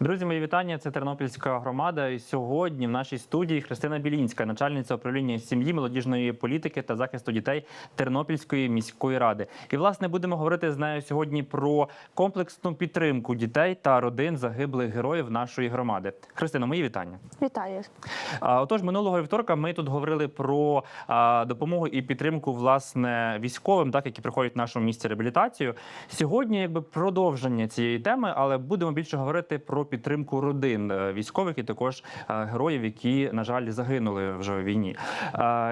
Друзі, мої вітання. Це Тернопільська громада. І сьогодні в нашій студії Христина Білінська, начальниця управління сім'ї, молодіжної політики та захисту дітей Тернопільської міської ради. І власне будемо говорити з нею сьогодні про комплексну підтримку дітей та родин загиблих героїв нашої громади. Христина, мої вітання. Вітаю. Отож, минулого вівторка ми тут говорили про допомогу і підтримку власне військовим, так які приходять в нашому місці реабілітацію. Сьогодні, якби продовження цієї теми, але будемо більше говорити про підтримку родин е, військових і також е, героїв, які на жаль загинули вже у війні.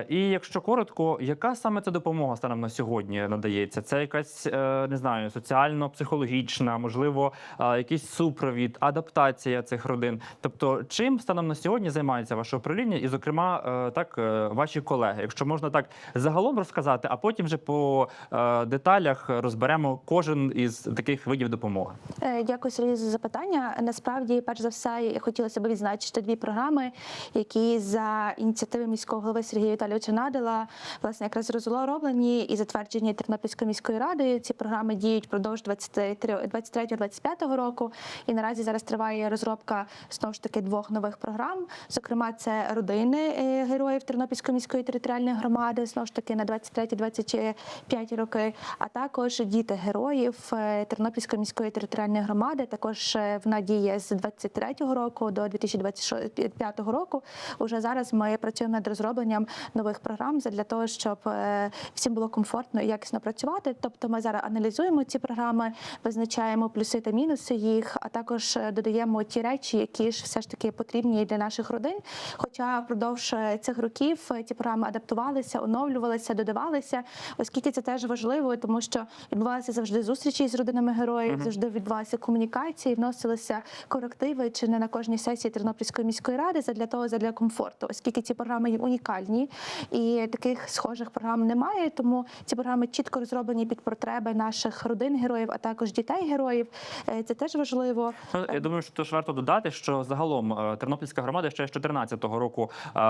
І якщо коротко, яка саме ця допомога станом на сьогодні надається? Це якась е, не знаю, соціально-психологічна, можливо, е, якийсь супровід, адаптація цих родин. Тобто, чим станом на сьогодні займається ваше управління, і, зокрема, е, так е, ваші колеги, якщо можна так загалом розказати, а потім вже по е, деталях розберемо кожен із таких видів допомоги. Е, Дякую, Сергій, за запитання. Насправді, перш за все, хотілося б відзначити дві програми, які за ініціативи міського голови Сергія Віталійовича Надала власне якраз розроблені і затверджені Тернопільською міською радою. Ці програми діють впродовж 23-25 року. І наразі зараз триває розробка знову ж таки двох нових програм. Зокрема, це родини е, героїв Тернопільської міської територіальної громади, знову ж таки на 23-25 роки, а також діти героїв е, Тернопільської міської територіальної громади. Також е, вона діє з 23-го року до 2025 року. Уже зараз ми працюємо над розробленням нових програм для того, щоб е, всім було комфортно і якісно працювати. Тобто, ми зараз аналізуємо ці програми, визначаємо плюси та мінуси їх, а також е, додаємо ті речі, які ж все ж таки потрібні для наших родин. Хоча впродовж е, цих років ці програми адаптувалися, оновлювалися, додавалися, оскільки це теж важливо, тому що відбувалися завжди зустрічі з родинами героїв, завжди відбувалися комунікації, вносилися корективи чи не на кожній сесії Тернопільської міської ради задля того, задля комфорту, оскільки ці програми є унікальні і таких схожих програм немає. Тому ці програми чітко розроблені під потреби наших родин героїв, а також дітей героїв. Е, Це теж важливо. Ну, я думаю, що теж варто додати, що загалом е, Тернопільська громада ще з 2014 року е,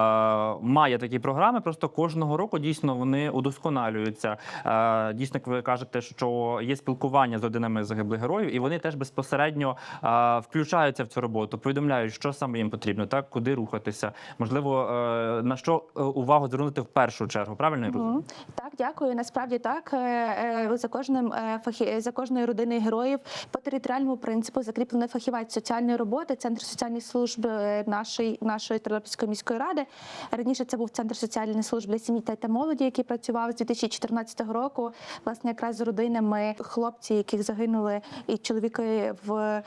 має такі програми. Просто кожного року дійсно вони удосконалюються. Дійсно, ви кажете, що є спілкування з родинами загиблих героїв, і вони теж безпосередньо е, включаються в цю роботу, повідомляють, що саме їм потрібно, так куди рухатися. Можливо, е, на що е, увагу звернути в першу чергу. Правильно я розумію? Так, дякую. Насправді так Е, за кожним за кожною родиною героїв по територіальному принципу закріплений фахівець соціальної роботи, центр соціальних служб е, нашої нашої Тернопільської міської ради. Раніше це був центр соціальних служб для сім'ї та молоді, який працював з 2014 року. Власне, якраз з родинами хлопців, яких загинули, і чоловіки в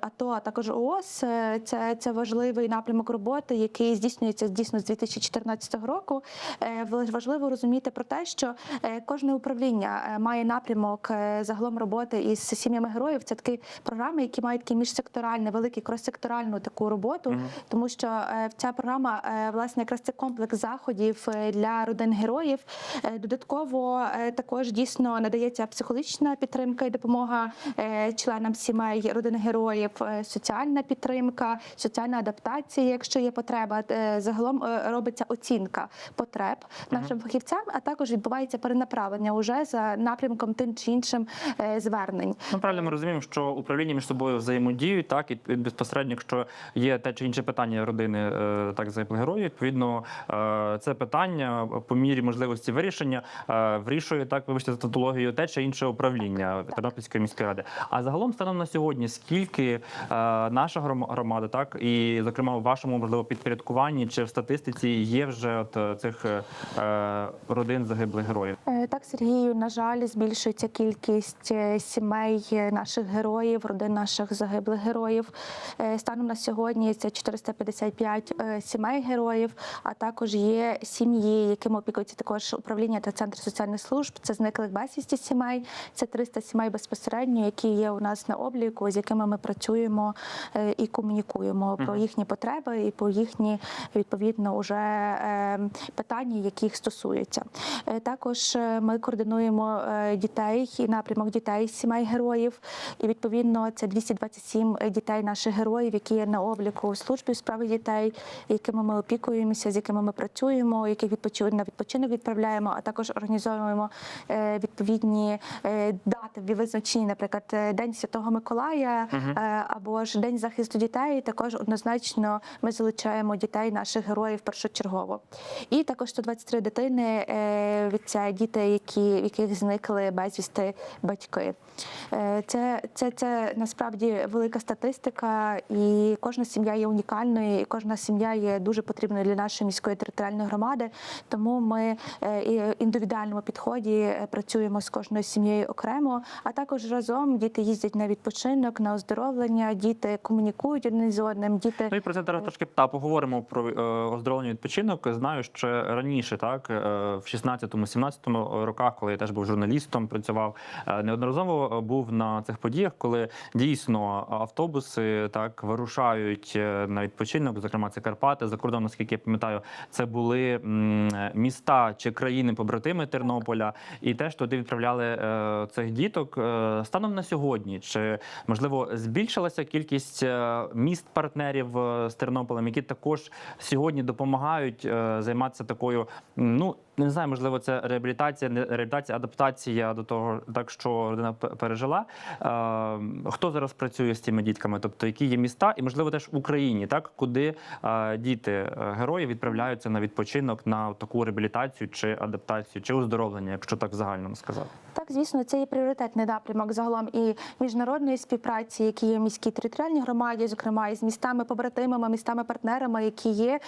АТО, а також ООС. Е, Це, це важливий напрямок роботи, який здійснюється дійсно з 2014 року. Е, важ- Важливо розуміти про те, що е, кожне управління має напрямок загалом роботи із сім'ями героїв. Це такі програми, які мають такі міжсекторальне, великі крос-секторальну таку роботу, тому що ця програма власне якраз це комплекс заходів для родин героїв. Додатково також дійсно надається психологічна підтримка і допомога членам сімей родин героїв, соціальна підтримка, соціальна адаптація, якщо є потреба. Е, Загалом е, робиться оцінка потреб нашим фахівцям, а також відбувається перенаправлення уже за напрямком тим чи іншим е, звернень. Ну, правильно ми розуміємо, що управління між собою взаємодіють, так і безпосередньо, якщо є те чи інше питання родини, так загиблих героїв, відповідно, це питання по мірі можливості вирішення вирішує так, вибачте за тавтологію, те чи інше управління Тернопільської міської ради. А загалом станом на сьогодні, скільки наша громада, так і зокрема у вашому можливо підпорядкуванні чи в статистиці є вже от е, цих е, е, родин загиблих героїв? Е, Так, Сергію, на жаль, збільшується кількість е, сімей е, наших героїв, родин наших загиблих героїв. Е, Станом на сьогодні це 455 е, сімей героїв, а також є сім'ї, якими опікується також управління та центр соціальних служб. Це зниклих безвісті сімей. Це 300 сімей безпосередньо, які є у нас на обліку, з якими ми працюємо е, і комунікуємо про їхні потреби і про їхні відповідно уже е, питання, які їх стосуються. Е, Також е, ми координуємо дітей і напрямок дітей з сімей героїв. І відповідно це 227 дітей наших героїв, які є на обліку у службі у справі дітей, якими ми опікуємося, з якими ми працюємо, яких на відпочинок відправляємо, а також організовуємо відповідні дати визначені, наприклад, День Святого Миколая або або ж День захисту дітей. Також однозначно ми залучаємо дітей наших героїв першочергово. І також 123 дитини це діти, які в яких зникли безвісти батьки. Е, Це, це, це насправді велика статистика, і кожна сім'я є унікальною, і кожна сім'я є дуже потрібною для нашої міської територіальної громади. Тому ми е, і в індивідуальному підході е, працюємо з кожною сім'єю окремо, а також разом діти їздять на відпочинок, на оздоровлення, діти комунікують один з одним. Діти Ну і про це зараз трошки та поговоримо про е, оздоровлення відпочинок. Знаю, що раніше, так е, в 16-17 роках, коли я теж був журналістом, працював е, неодноразово був на цих подіях, коли дійсно автобуси так вирушають на відпочинок. Зокрема, це Карпати за кордон, наскільки я пам'ятаю, це були міста чи країни побратими Тернополя, і теж туди відправляли цих діток. Станом на сьогодні, чи можливо збільшилася кількість е, міст партнерів е, з Тернополем, які також сьогодні допомагають е, займатися такою, ну не знаю, можливо, це реабілітація, не реабілітація, адаптація до того, так що людина п- пережила. Е, Хто зараз працює з цими дітками? Тобто, які є міста, і можливо теж в Україні, так куди е, діти е, герої відправляються на відпочинок на таку реабілітацію чи адаптацію, чи оздоровлення, якщо так загально сказати. Так, звісно, це є пріоритетний напрямок загалом і міжнародної співпраці, які є в міській територіальній громаді, зокрема і з містами побратимами, містами партнерами, які є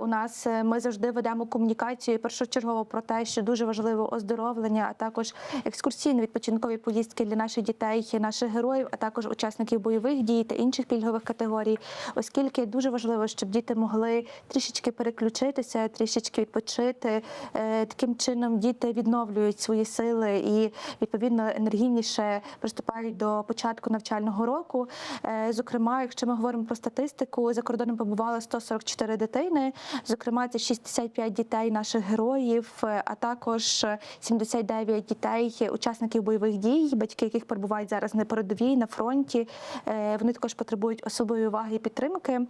у нас. Ми завжди ведемо комунікацію першочергово про те, що дуже важливо оздоровлення, а також екскурсійно-відпочинкові поїздки для наших дітей, наших героїв, а також учасників бойових дій та інших пільгових категорій, оскільки дуже важливо, щоб діти могли трішечки переключитися, трішечки відпочити. Е, Таким чином діти відновлюють свої сили і відповідно енергійніше приступають до початку навчального року. Е, Зокрема, якщо ми говоримо про статистику, за кордоном побувало 144 дитини. Зокрема, це 65 дітей наших героїв, е, а також 79 дітей, учасників бойових дій, батьки яких перебувають зараз на передовій на фронті. Е, Вони також потребують особливої уваги і підтримки.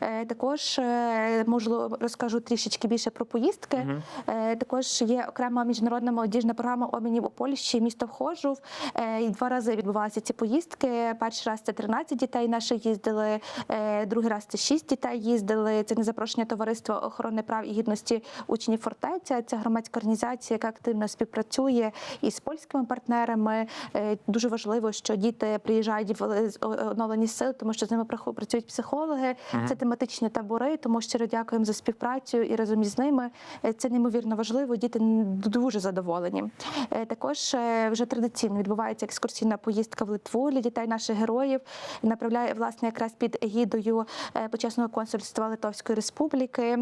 Е, Також е, можливо розкажу трішечки більше про поїздки. Мгм. Е, Також є окрема міжнародна молодіжна програма обмінів у Польщі, місто Вхожув. Е, два рази відбувалися ці поїздки. Перший раз це 13 дітей наших їздили, е, другий раз це 6 дітей їздили. Це на запрошення товариства охорони прав і гідності учнів фортеця. Це громадська організація, яка активно співпрацює із польськими партнерами. Е, Дуже важливо, що діти приїжджають в з- оновлені сили, тому що з ними працюють психологи. Це тематичні табори. Тому щиро дякуємо за співпрацю і разом із ними. Е, Це неймовірно важливо. Діти дуже задоволені. Е, Також е, вже традиційно відбувається екскурсійна поїздка в Литву для дітей наших героїв. Направляє власне якраз під егідою е, почесного консульства Литовської Республіки е,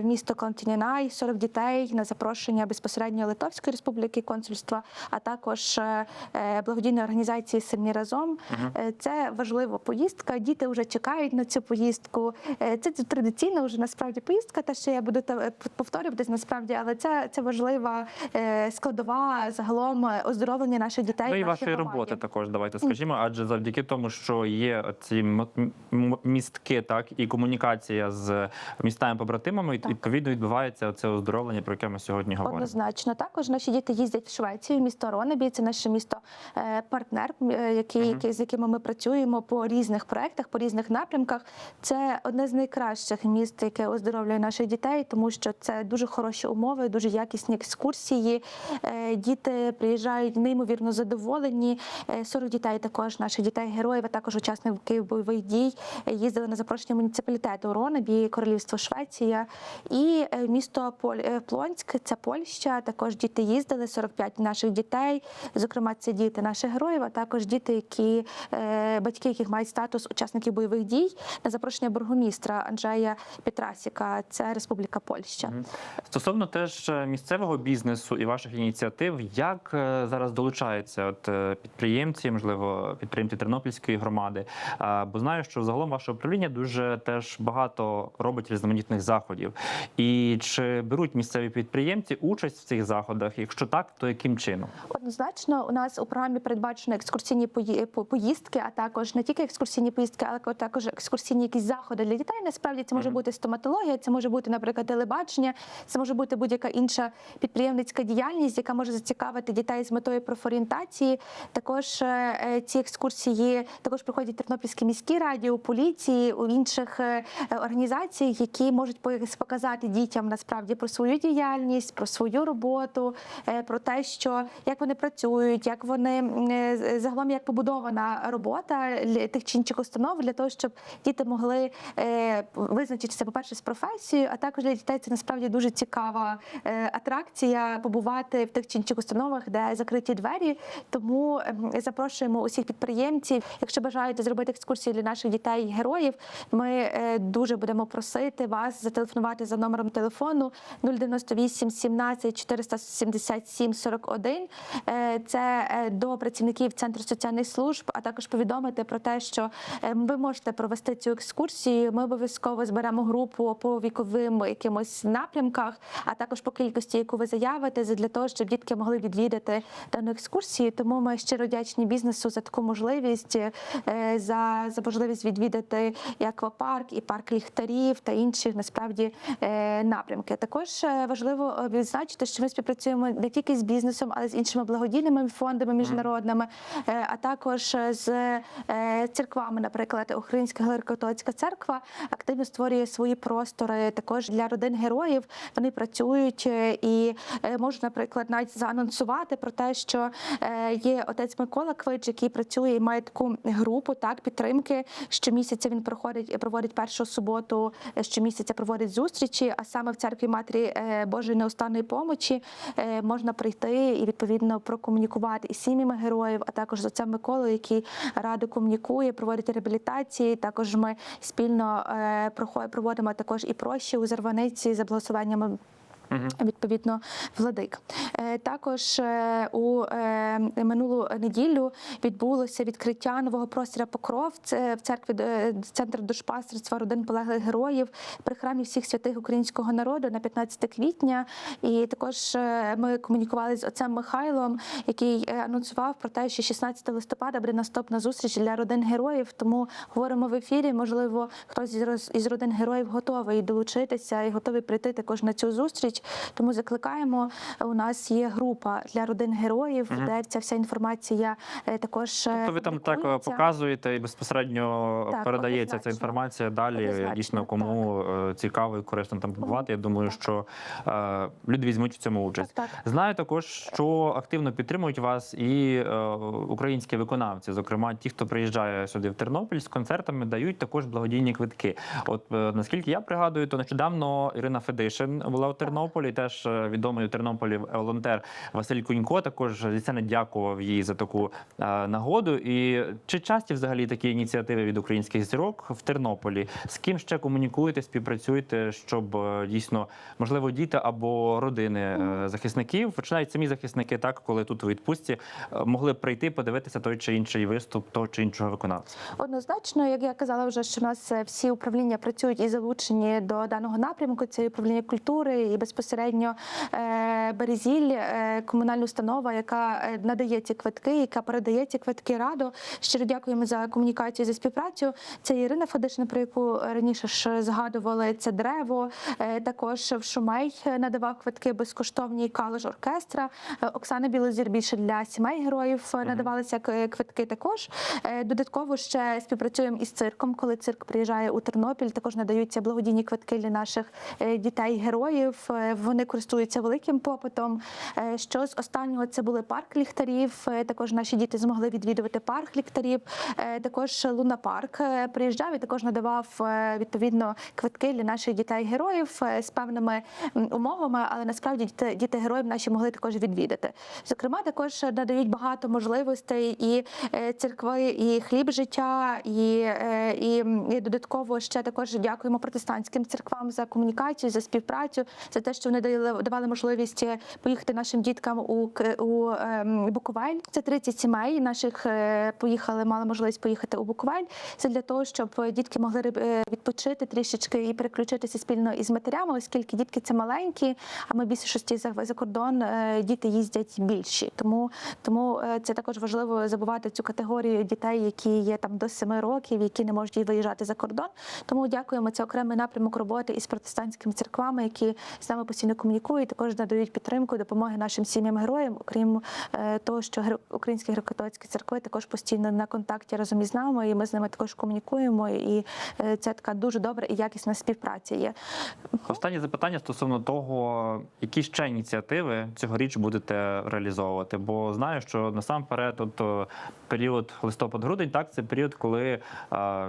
в місто Клантінінай, 40 дітей на запрошення безпосередньо Литовської Республіки консульства, а також е, е, благодійної організації Сильні разом. Е, Це важлива поїздка. Діти вже чекають на цю поїздку. Це традиційна вже насправді поїздка. Те, що я буду та- повторюватись насправді, але це, це важлива складова загалом оздоровлення наших дітей. Ну і вашої громаді. роботи також давайте скажімо, адже завдяки тому, що є ці містки, так і комунікація з містами побратимами, відповідно відбувається це оздоровлення, про яке ми сьогодні говоримо. Однозначно, також наші діти їздять в Швецію, місто Ронебі. Це наше місто е, партнер, е, який, який- з якими ми працюємо по різних проектах, по різних напрямках. Це одне з найкращих міст, яке оздоровлює наших дітей, тому що це дуже хороші умови, дуже якісні екскурсії. Е, Діти приїжджають неймовірно задоволені. Е, 40 дітей також наших дітей героїв, а також учасників бойових дій їздили на запрошення муніципалітету Ронебі, Королівство Швеція і місто Поль- е, це Польща. Також діти їздили 45 наших дітей. Зокрема, це діти наших героїв, а також діти, які е, батьки, яких мають статус учасників бойових дій, на запрошення бургомістра Анджея Петрасіка. Це Республіка Польща. Стосовно теж е, місцевого бізнесу і ваших ініціатив, як е, зараз долучаються от підприємці, можливо, підприємці Тернопільської громади? Бо знаю, що загалом ваше управління дуже теж багато робить різноманітних заходів. І чи беруть місцеві підприємці участь в цих заходах? Якщо так, то яким чином? Однозначно, у нас у програмі передбачено екскурсійні по- поїздки, а також не тільки екскурсійні поїздки, але також екскурсійні якісь заходи для дітей. Насправді це може бути стоматологія, це може бути, наприклад, телебачення, це може бути будь-яка інша підприємницька діяльність, яка може зацікавити дітей з метою профорієнтації. Також е, е, ці екскурсії також проходять в Тернопільській міській раді, у поліції, у інших е, е, організаціях, які можуть показати дітям насправді про свою діяльність, про свою роботу, е, про те, що як вони працюють, як вони е, загалом як побудована робота тих чи інших установ для того, щоб діти могли е, визначитися, по-перше, з професією, а також для дітей це насправді дуже цікава атракція побувати в тих чи інших установах, де закриті двері. Тому ем, запрошуємо усіх підприємців. Якщо бажаєте зробити екскурсії для наших дітей героїв, ми дуже будемо просити вас зателефонувати за номером телефону 098 17 477 41. Е, Це е, до працівників центру соціальних служб, а також повідомити про те, що е, ви можете провести цю екскурсію. Ми обов'язково зберемо групу по віковим якимось напрямках, а також по кількості, яку ви заявите, для того, щоб дітки могли відвідати дану екскурсію. Тому ми щиро вдячні бізнесу за таку можливість, е, за, за можливість відвідати і аквапарк, і парк ліхтарів та інші насправді напрямки. Також е, важливо е, відзначити, що ми співпрацюємо не тільки з бізнесом, але з іншими благодійними фондами міжнародними, е, а також з е, церквами, наприклад, Українська греко-католицька церква активно створює свої простори також для родин героїв. Вони працюють і можуть, наприклад, навіть заанонсувати про те, що є отець Микола Квич, який працює і має таку групу так підтримки. Щомісяця він проходить проводить першу суботу, щомісяця проводить зустрічі. А саме в церкві Матері Божої неустанної помочі е, можна прийти і відповідно прокомунікувати із сім'ями героїв, а також з отцем Миколою, який радо комунікує, проводить реабілітації. Також ми спільно е, проводимо також і прощі у Зарваниці за благословеннями. Відповідно владик. Е, Також е, у е, минулу неділю відбулося відкриття нового простіру Покров в церкві центр душпастерства родин полеглих героїв при храмі всіх святих українського народу на 15 квітня. І також ми комунікували з отцем Михайлом, який анонсував про те, що 16 листопада буде наступна зустріч для родин героїв. Тому говоримо в ефірі. Можливо, хтось із родин героїв готовий долучитися і готовий прийти також на цю зустріч. Тому закликаємо. У нас є група для родин героїв, Мгм. де ця вся інформація е, також е, Тобто ви там так е, показуєте і безпосередньо Так, передається ця інформація далі. Однозначно, Дійсно, кому е, цікаво і корисно там побувати. Я думаю, що е, люди візьмуть в цьому участь. Так, так. Знаю також, що активно підтримують вас і е, українські виконавці, зокрема ті, хто приїжджає сюди в Тернопіль з концертами, дають також благодійні квитки. От е, наскільки я пригадую, то нещодавно Ірина Федишин була у Тернополі. Теж е, відомий у Тернополі волонтер Василь Кунько також зі дякував їй за таку е, нагоду. І чи часті взагалі такі ініціативи від українських зірок в Тернополі? З ким ще комунікуєте, співпрацюєте, щоб е, дійсно можливо діти або родини е, захисників, чи навіть самі захисники, так коли тут у відпустці е, могли прийти подивитися той чи інший виступ того чи іншого виконавця? Однозначно, як я казала, вже що у нас е, всі управління працюють і залучені до даного напрямку. Це управління культури, і безпосередньо е, Березіль, е, комунальна установа, яка е, надає ці квитки, яка передає ці квитки радо. Щиро дякуємо за комунікацію за співпрацю. Це Ірина Федишина, про яку раніше ж згадували. Це дерево. Також в Шумей надавав квитки безкоштовні калиш оркестра. Оксана Білозір більше для сімей героїв надавалися квитки. Також додатково ще співпрацюємо із цирком. Коли цирк приїжджає у Тернопіль, також надаються благодійні квитки для наших дітей-героїв. Вони користуються великим попитом. Е, Що з останнього це були парк ліхтарів. Е, Також наші діти змогли відвідувати парк ліхтарів. Е, Також Луна Парк приїжджав і також надавав відповідно квитки для наших дітей-героїв з певними умовами, але насправді діти, героїв наші могли також відвідати. Зокрема, також надають багато можливостей і церкви, і хліб життя, і, і, і додатково ще також дякуємо протестантським церквам за комунікацію, за співпрацю, за те, що вони давали можливість е, поїхати нашим діткам у у ем, Буковель. Це 30 сімей наших е, поїхали, мали можливість поїхати у Буковель. Це для того, щоб дітки могли е, відпочити трішечки і переключитися спільно із матерями, оскільки дітки це маленькі, а ми більшості за, кордон е, діти їздять більші. Тому тому е, це також важливо забувати цю категорію дітей, які є там до 7 років, які не можуть виїжджати за кордон. Тому дякуємо. Це окремий напрямок роботи із протестантськими церквами, які з нами постійно комунікують, також надають підтримку, допомоги нашим сім'ям героям, окрім е, того, що українські греко-католицькі церкви також постійно на контакті разом із нами, і ми з ними також комунікуємо. І е, це така дуже добра і якісна співпраця є. Останнє запитання стосовно того, які ще ініціативи цьогоріч будете реалізовувати. Бо знаю, що насамперед, от період листопад-грудень, так це період, коли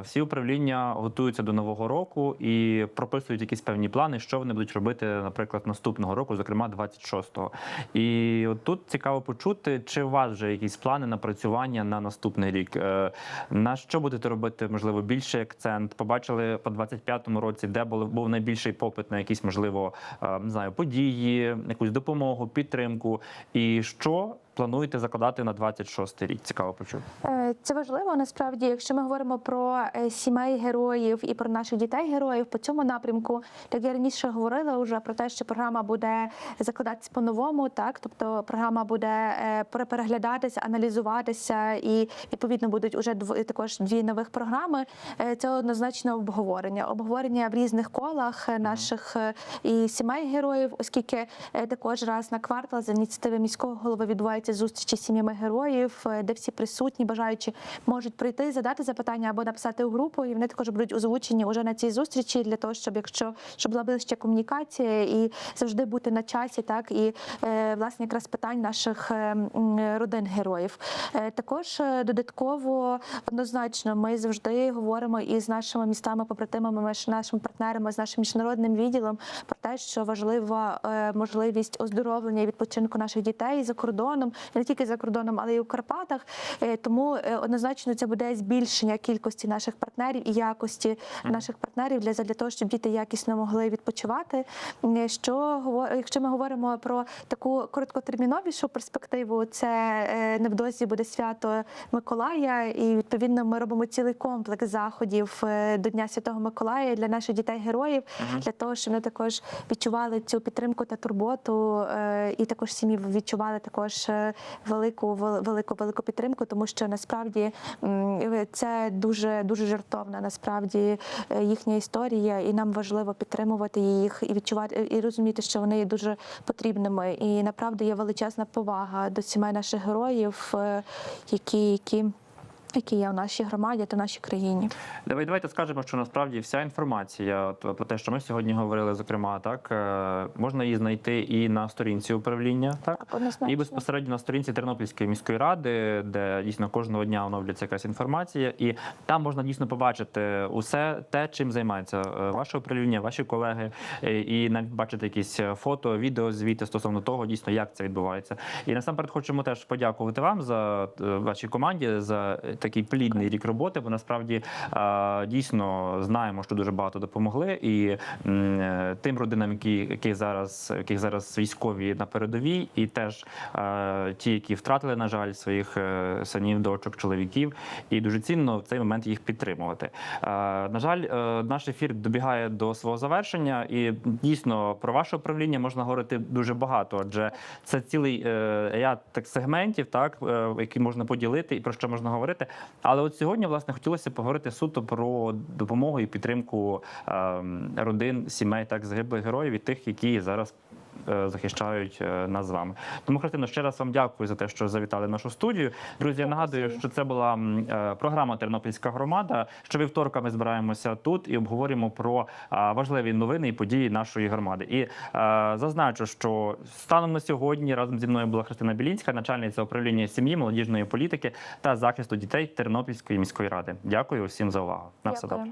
всі управління готуються до нового року і прописують якісь певні плани, що вони будуть робити, наприклад, наступного року, зокрема 26-го. І тут цікаво почути, чи у вас вже якісь плани напрацювання на наступний рік. Е, На що будете робити, можливо, більший акцент? Побачили по 25-му році, де був, найбільший попит на якісь, можливо, е, не знаю, події, якусь допомогу, підтримку. І що плануєте закладати на 26-й рік? Цікаво почути. Е, Це важливо насправді, якщо ми говоримо про е, сімей героїв і про наших дітей героїв по цьому напрямку, як я раніше говорила вже про те, що програма буде закладатися по-новому, так тобто програма буде е, переглядатися, аналізуватися, і відповідно будуть уже також дві нових програми. Це однозначно обговорення. Обговорення в різних колах наших і сімей героїв, оскільки також раз на квартал за ініціативи міського голови відбуваються зустрічі з сім'ями героїв, е, де всі присутні, бажаючі можуть прийти, задати запитання або написати у групу, і вони також будуть озвучені уже на цій зустрічі для того, щоб якщо щоб була ближча комунікація і завжди бути на часі, так і е, власне якраз питань наших е, родин героїв. Також додатково однозначно ми завжди говоримо із нашими містами, побратимами, нашими партнерами з нашим міжнародним відділом про те, що важлива можливість оздоровлення і відпочинку наших дітей за кордоном, не тільки за кордоном, але й у Карпатах. Е, Тому е, однозначно це буде збільшення кількості наших партнерів і якості наших партнерів для, для того, щоб діти якісно могли відпочивати. Е, Що якщо ми говоримо про таку короткотерміновішу перспективу, це невдовзі буде свято Миколая, і відповідно ми робимо цілий комплекс заходів до Дня Святого Миколая для наших дітей-героїв, для того, щоб вони також відчували цю підтримку та турботу, і також сім'ї відчували також велику вел- велику велику підтримку, тому що насправді це дуже дуже жартовна насправді е, їхня історія, і нам важливо підтримувати їх і відчувати і розуміти, що вони є дуже потрібними. І направду є величезна повага до сімей наших героїв, е, які, які, які є в нашій громаді та нашій країні. Давай, давайте скажемо, що насправді вся інформація про те, що ми сьогодні говорили, зокрема, так е, можна її знайти і на сторінці управління, так Так, і безпосередньо на сторінці Тернопільської міської ради, де дійсно кожного дня оновлюється якась інформація, і там можна дійсно побачити усе те, чим займається е, ваше управління, ваші колеги, е, і навіть бачити якісь фото, відео, звіти стосовно того, дійсно як це відбувається. І насамперед хочемо теж подякувати вам за вашій команді за такий плідний рік роботи. Бо насправді дійсно знаємо, що дуже багато допомогли, і тим родинам, які, які зараз яких зараз військові на передовій, і теж ті, які втратили, на жаль, своїх е, синів, дочок, чоловіків, і дуже цінно в цей момент їх підтримувати. На жаль, е, наш ефір добігає до свого завершення, і дійсно про ваше управління можна говорити дуже багато, адже це цілий е, ряд так сегментів, так які можна поділити і про що можна говорити. Але от сьогодні, власне, хотілося поговорити суто про допомогу і підтримку е, родин, сімей, так загиблих героїв і тих, які зараз. Е, Захищають е, нас з вами. Тому Христино, ще раз вам дякую за те, що завітали в нашу студію. Друзі, я нагадую, що це була е, програма Тернопільська громада. Що вівторка ми збираємося тут і обговорюємо про важливі новини і події нашої громади. І зазначу, що станом на сьогодні разом зі мною була Христина Білінська, начальниця управління сім'ї, молодіжної політики та захисту дітей Тернопільської міської ради. Дякую всім за увагу. На все добре.